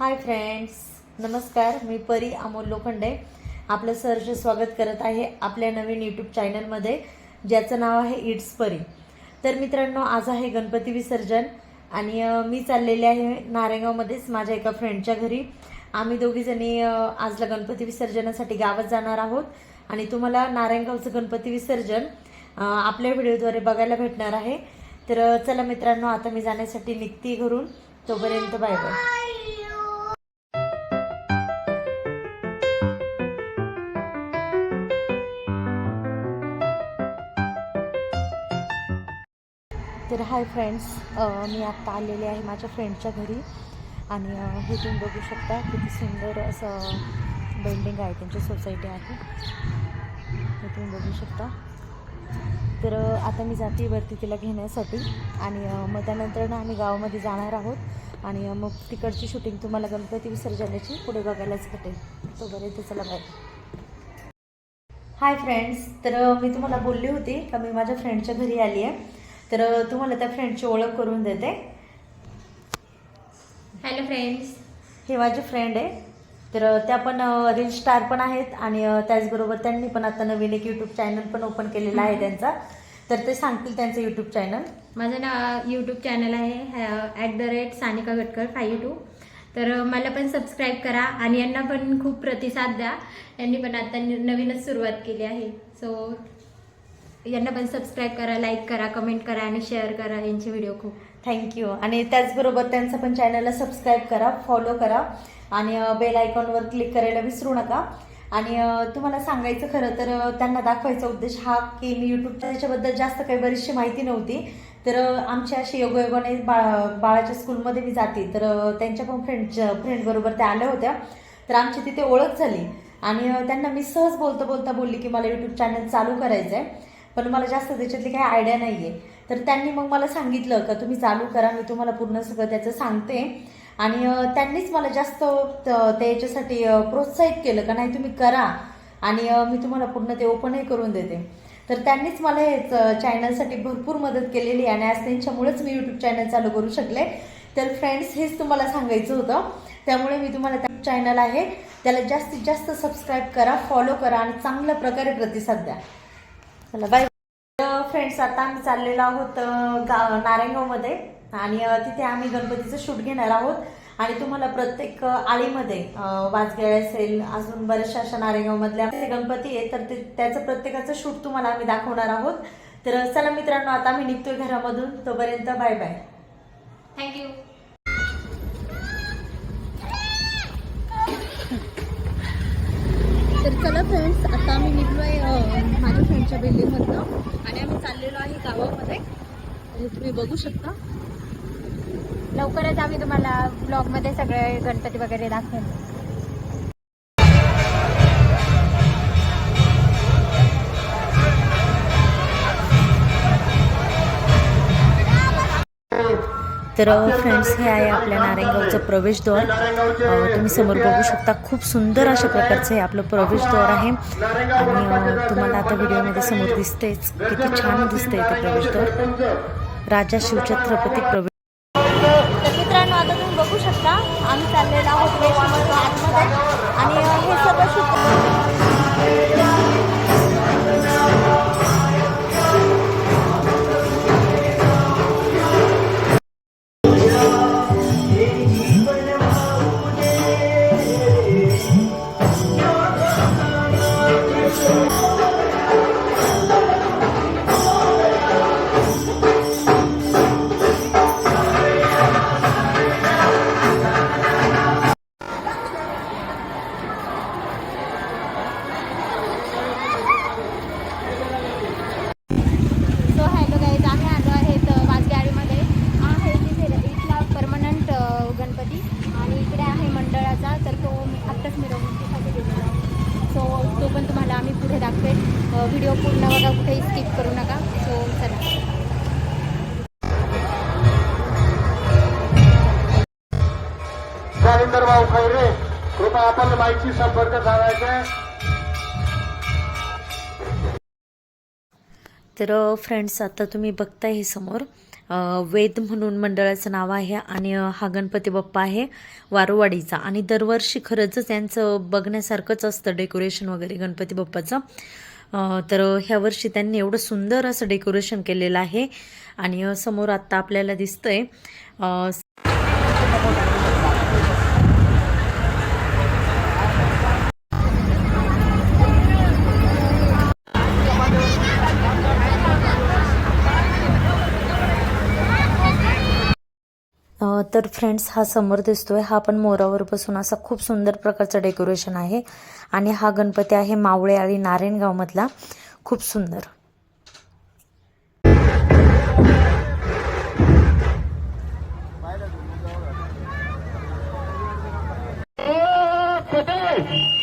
Hi friends नमस्कार मी परी अमोल लोखंडे. आपलं सहर्ष स्वागत करत आहे आपल्या नवीन यूट्यूब चॅनलमध्ये ज्याचं नाव आहे इट्स परी तर मित्रांनो आज आहे गणपती विसर्जन आणि मी चाललेले आहे नारायणगावमध्येच माझ्या एका फ्रेंडच्या घरी. आम्ही दोघीजणी आजला गणपती विसर्जनासाठी गावात जाणार आहोत आणि तुम्हाला नारायणगावचं गणपती विसर्जन आपल्या व्हिडिओद्वारे बघायला भेटणार आहे. तर चला मित्रांनो आता मी जाण्यासाठी निघते घरून. तोपर्यंत बाय बाय तर हाय फ्रेंड्स मी आत्ता आलेले आहे माझ्या फ्रेंडच्या घरी. आणि हे तुम्ही बघू शकता किती सुंदर असं बिल्डिंग आहे त्यांची सोसायटी आहे. हे तुम्ही बघू शकता. तर आता मी जाते वरती तिला घेण्यासाठी. आणि मग त्यानंतर ना आम्ही गावामध्ये जाणार आहोत. आणि मग तिकडची शूटिंग तुम्हाला गणपती विसर्जनाची पुढे बघायलाच भेटेल. तोपर्यंत चला बाय हाय फ्रेंड्स तर मी तुम्हाला बोलली होती का मी माझ्या फ्रेंडच्या घरी आली आहे. तर तुम्हाला त्या फ्रेंडची ओळख करून देते. हॅलो फ्रेंड्स हे माझे फ्रेंड आहे. तर त्या पण रील स्टार पण आहेत आणि त्याचबरोबर त्यांनी पण आता नवीन एक यूट्यूब चॅनल पण ओपन केलेला आहे त्यांचा. तर ते सांगतील त्यांचं यूट्यूब चॅनल माझं नाव यूट्यूब चॅनल आहे at the rate Sanika Gatkar five two तर मला पण सबस्क्राईब करा आणि यांना पण खूप प्रतिसाद द्या. यांनी पण आता न- नवीनच सुरुवात केली आहे. सो यांना पण सबस्क्राईब करा लाईक करा कमेंट करा आणि शेअर करा यांचे व्हिडिओ खूप. थँक्यू आणि त्याचबरोबर त्यांचं पण चॅनलला सबस्क्राईब करा फॉलो करा आणि बेल आयकॉनवर क्लिक करायला विसरू नका. आणि तुम्हाला सांगायचं खरं तर त्यांना दाखवायचा उद्देश हा की मी यूट्यूबच्या त्याच्याबद्दल जास्त काही बरीचशी माहिती नव्हती. तर आमच्या अशी योगायोगाने बाळा बाळाच्या स्कूलमध्ये मी जाते. तर त्यांच्या पण फ्रेंडच्या फ्रेंडबरोबर त्या आल्या होत्या. तर आमची तिथे ओळख झाली. आणि त्यांना मी सहज बोलता बोलता बोलली की मला यूट्यूब चॅनल चालू करायचं आहे पण मला जास्त त्याच्यातली काही आयडिया नाही आहे तर त्यांनी मग मला सांगितलं का तुम्ही चालू करा मी तुम्हाला पूर्ण सगळं त्याचं सांगते. आणि त्यांनीच मला जास्त त्याच्यासाठी प्रोत्साहित केलं का नाही तुम्ही करा. आणि मी तुम्हाला पूर्ण ते ओपनही करून देते. तर त्यांनीच मला हे चॅनलसाठी भरपूर मदत केलेली आहे. आणि आज त्यांच्यामुळेच मी यूट्यूब चॅनल चालू करू शकले. तर फ्रेंड्स हेच तुम्हाला सांगायचं होतं. त्यामुळे मी तुम्हाला त्या चॅनल आहे. त्याला जास्तीत जास्त सबस्क्राईब करा फॉलो करा आणि चांगल्या प्रकारे प्रतिसाद द्या. चला बाय फ्रेंड्स आता आम्ही चाललेलो आहोत गा नारायणगावमध्ये. आणि तिथे आम्ही गणपतीचं शूट घेणार आहोत. आणि तुम्हाला प्रत्येक आळीमध्ये वाजगे वाजगेळ असेल अजून बऱ्याचशा अशा नारायणगावमधल्या गणपती आहे तर ते त्याचं प्रत्येकाचं शूट तुम्हाला आम्ही दाखवणार आहोत. तर चला मित्रांनो आता आम्ही निघतोय घरामधून. तोपर्यंत बाय बाय थँक्यू तर चला फ्रेंड्स आता आम्ही निघलो आहे माझ्या फ्रेंडच्या बिल्डिंगमधनं आणि आम्ही चाललेलो आहे गावामध्ये. हे तुम्ही बघू शकता. लवकरच आम्ही तुम्हाला ब्लॉगमध्ये सगळे गणपती वगैरे दाखवेल तर फ्रेंड्स हे आहे आपल्या नारायणगावचं प्रवेशद्वार तुम्ही समोर बघू शकता खूप सुंदर अशा प्रकारचं हे आपलं प्रवेशद्वार आहे. आणि तुम्हाला आता व्हिडिओमध्ये समोर दिसतेच किती छान दिसतंय ते प्रवेशद्वार राजा शिवछत्रपती प्रवेश तर मित्रांनो आता तुम्ही बघू शकता आम्ही चाललेलो आहोत आणि हे सगळं आम्ही पुढे दाखवेल व्हिडिओ पूर्ण बघा कुठेही स्किप करू नका. सो चला. जालिंदर भाऊ खैरे कृपया आपण माहिती संपर्क साधायचा. तर फ्रेंड्स आता तुम्ही बघताय हे समोर. वेद म्हणून मंडळाचं नाव आहे आणि हा गणपती बाप्पा आहे वारोवाडीचा. आणि दरवर्षी खरंच यांचं बघण्यासारखंच असतं डेकोरेशन वगैरे गणपती बाप्पाचं. तर ह्या वर्षी त्यांनी एवढं सुंदर असं डेकोरेशन केलेलं आहे. आणि समोर आत्ता आपल्याला दिसतंय तर फ्रेंड्स हा समोर दिसतोय. हा पण मोरावर बसून असा खूप सुंदर प्रकारचं डेकोरेशन आहे. आणि हा गणपती आहे मावळे आणि नारायणगावमधला. खूप सुंदर.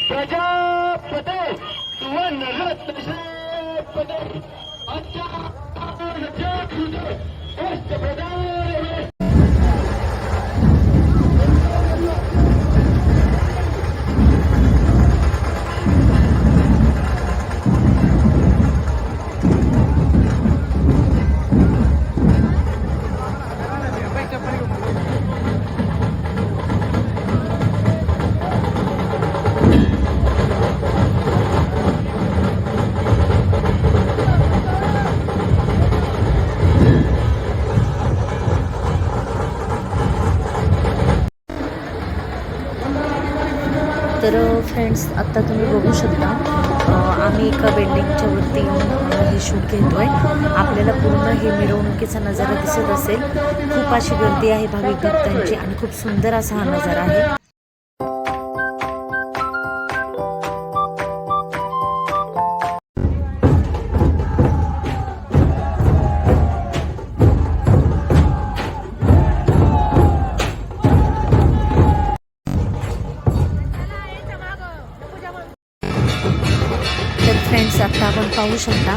प्रजापते तर फ्रेंड्स आत्ता तुम्ही बघू शकता आम्ही एका बिल्डिंगच्या वरती येऊन हे शूट घेतो आहे आपल्याला पूर्ण हे मिरवणुकीचा नजारा दिसत असेल. खूप अशी गर्दी आहे भाविक भक्तांची आणि खूप सुंदर असा हा नजारा आहे. शकता.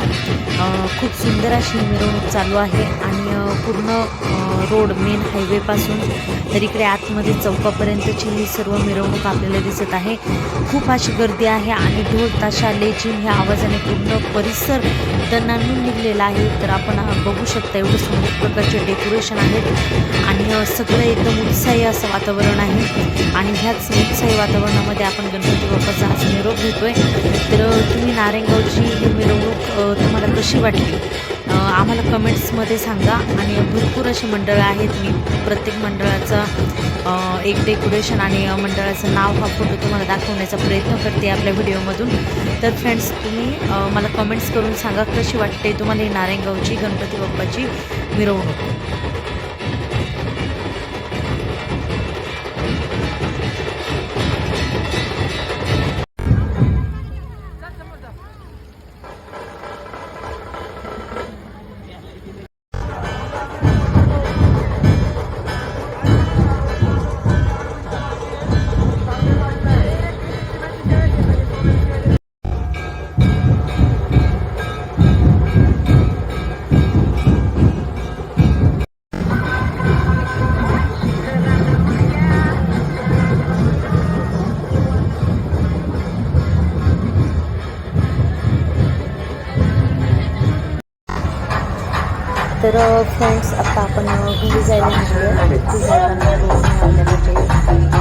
अ, खूप सुंदर अशी मिरवणूक चालू आहे आणि पूर्ण रोड मेन हायवेपासून तर इकडे आतमध्ये चौकापर्यंतची ही सर्व मिरवणूक आपल्याला दिसत आहे. खूप अशी गर्दी आहे आणि ढोल ताशा लेझिम ह्या आवाजाने पूर्ण परिसर दणानून निघलेला आहे. तर आपण बघू शकता एवढं सुंदर प्रकारचे डेकोरेशन आहेत आणि सगळं एकदम उत्साही असं वातावरण आहे. आणि ह्याच उत्साही वातावरणामध्ये आपण गणपती बाप्पाचा आज निरोप घेतोय. तर तुम्ही नारायणगावची ही मिरवणूक तुम्हाला कशी वाटली? आम्हाला कमेंट्समध्ये सांगा आणि भरपूर अशी मंडळ मंडळ आहेत. मी प्रत्येक मंडळाचा एक डेकोरेशन आणि मंडळाचं नाव हा फोटो तुम्हाला दाखवण्याचा प्रयत्न करते आपल्या व्हिडिओमधून. तर फ्रेंड्स तुम्ही मला कमेंट्स करून सांगा कशी वाटते तुम्हाला ही नारायणगावची गणपती बाप्पाची मिरवणूक? तर फ्रेंड्स आता आपण अ, घरी जायला निघलो घरी जाताना रोडने म्हणजे,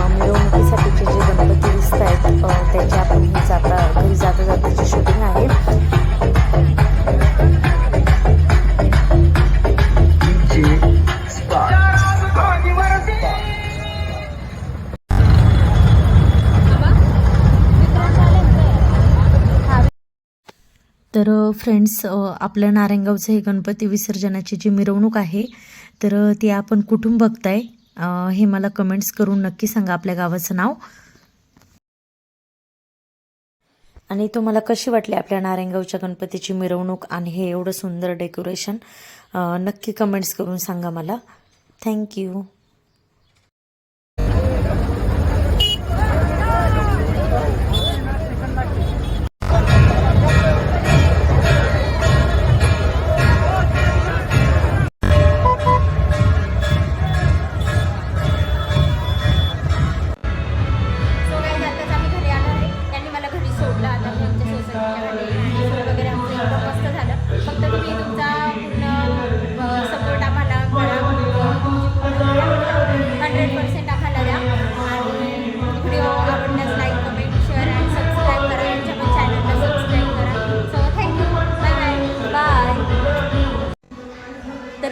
मिरवणुकीसाठीचे जे गणपती दिसत आहेत त्याचे आपण ही जाता घरी जाता तर फ्रेंड्स आपल्या नारायणगावचं हे गणपती विसर्जनाची जी मिरवणूक आहे तर ती आपण कुठून बघताय? हे मला कमेंट्स करून नक्की सांगा आपल्या गावाचं नाव. आणि तुम्हाला कशी वाटली आपल्या नारायणगावच्या गणपतीची मिरवणूक आणि हे एवढं सुंदर डेकोरेशन नक्की कमेंट्स करून सांगा मला. थँक्यू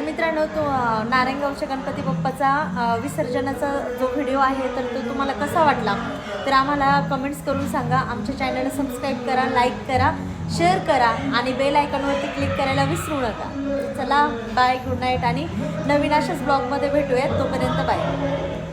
मित्रांनो तो नारायणगावच्या गणपती बाप्पाचा विसर्जनाचा जो व्हिडिओ आहे तर तो तुम्हाला कसा वाटला? तर आम्हाला कमेंट्स करून सांगा. आमच्या चॅनलला सबस्क्राईब करा लाईक करा शेअर करा आणि बेल आयकॉनवरती क्लिक करायला विसरू नका. चला बाय गुड नाईट आणि नवीन अशाच ब्लॉगमध्ये भेटूयात. तोपर्यंत बाय